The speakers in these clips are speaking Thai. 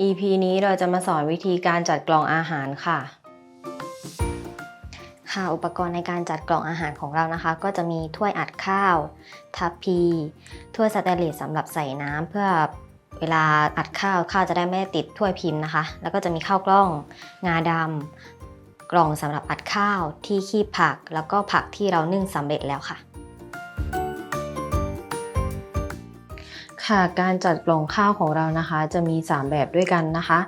EP นี้เราจะมาสอนวิธีการจัดกล่องอาหารค่ะ ค่ะอุปกรณ์ในการจัดกล่องอาหารของเรานะคะ ก็จะมีถ้วยอัดข้าว ทัพพี ถ้วยสแตนเลสสำหรับใส่น้ำเพื่อเวลาอัดข้าวข้าวจะได้ไม่ติดถ้วยพิมพ์นะคะ แล้วก็จะมีข้าวกล้อง งาดำกล่องสำหรับอัดข้าวที่คีบผัก แล้วก็ผักที่เรานึ่งสำเร็จแล้วค่ะ ค่ะการจัดกล่องข้าวของเรานะคะ จะมี 3 แบบด้วยกันนะคะ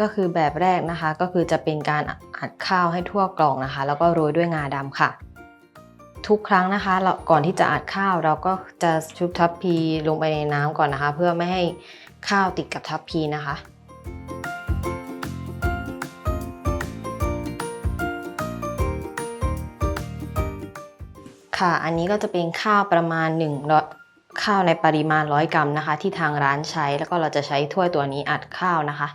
ก็คือแบบแรกนะคะ ก็คือจะเป็นการอัดข้าวให้ทั่วกล่องนะคะ แล้วก็โรยด้วยงาดำค่ะ ทุกครั้งนะคะเราก่อนที่จะอัดข้าวเราก็จะชุบทัพพีลงไปในน้ำก่อนนะคะ เพื่อไม่ให้ข้าวติดกับทัพพีนะคะค่ะ อันนี้ก็จะเป็นข้าวประมาณ1ร้อย ข้าวในปริมาณ 100 กรัมนะคะ ที่ทางร้านใช้แล้วก็เราจะใช้ถ้วยตัวนี้อัดข้าวนะคะ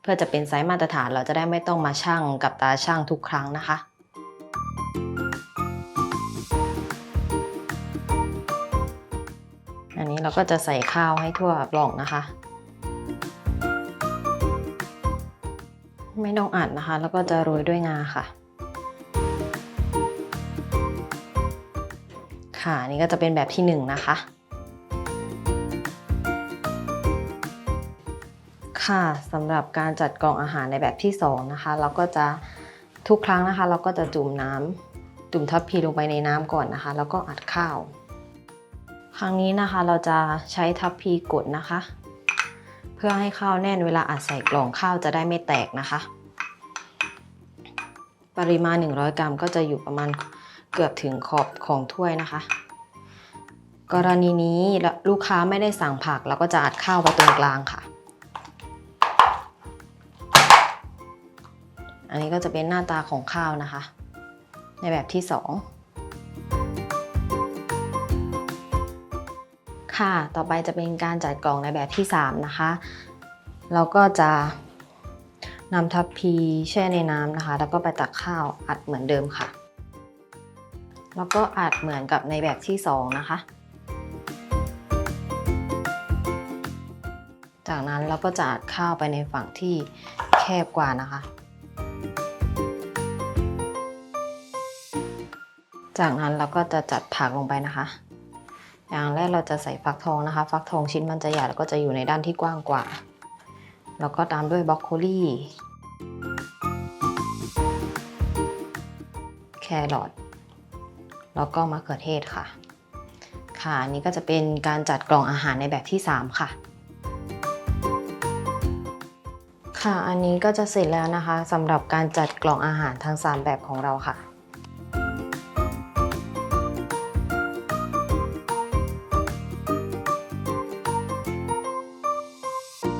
เพื่อจะเป็นไซส์มาตรฐานเราจะได้ไม่ต้องมาชั่งกับตาช่างทุกครั้งนะคะอันนี้เราก็จะใส่ข้าวให้ทั่วกล่องนะคะ ไม่ต้องอัดนะคะ แล้วก็จะโรยด้วยงาค่ะ ค่ะนนี่ก็จะเป็นแบบที่หนึ่งนะคะ ค่ะสำหรับการจัดกล่องอาหารในแบบที่สองนะคะเราก็จะทุกครั้งนะคะ เราก็จะจุ่มน้ำจุ่มทัพพีลงไปในน้ำก่อนนะคะ แล้วก็อัดข้าว ครั้งนี้นะคะเราจะใช้ทัพพีกดนะคะ เพื่อให้ข้าวแน่นเวลาอัดใส่กล่องข้าวจะได้ไม่แตกนะคะ ปริมาณ 100 กรัมก็จะอยู่ประมาณเกือบถึงขอบของถ้วยนะคะ กรณีนี้ลูกค้าไม่ได้สั่งผักเราก็จะอัดข้าวไว้ตรงกลางค่ะ อันนี้ก็จะเป็นหน้าตาของข้าวนะคะ ในแบบที่สองค่ะ ต่อไปจะเป็นการจัดกล่องในแบบที่ 3 นะคะ เราก็จะนำทัพพีแช่ในน้ำนะคะ แล้วก็ไปตักข้าวอัดเหมือนเดิมค่ะ แล้วก็อัดเหมือนกับในแบบที่ 2 นะคะ จากนั้นเราก็จะอัดข้าวไปในฝั่งที่แคบกว่านะคะ จากนั้นเราก็จะจัดผักลงไปนะคะ อย่างแรกเราจะใส่ฟักทองนะคะ ฟักทองชิ้นมันจะใหญ่แล้วก็จะอยู่ในด้านที่กว้างกว่า แล้วก็ตามด้วยบรอกโคลีแครอทแล้วก็มะเขือเทศค่ะ ค่ะอันนี้ก็จะเป็นการจัดกล่องอาหารในแบบที่ 3 ค่ะ ค่ะอันนี้ก็จะเสร็จแล้วนะคะสำหรับการจัดกล่องอาหารทั้ง 3 แบบของเราค่ะ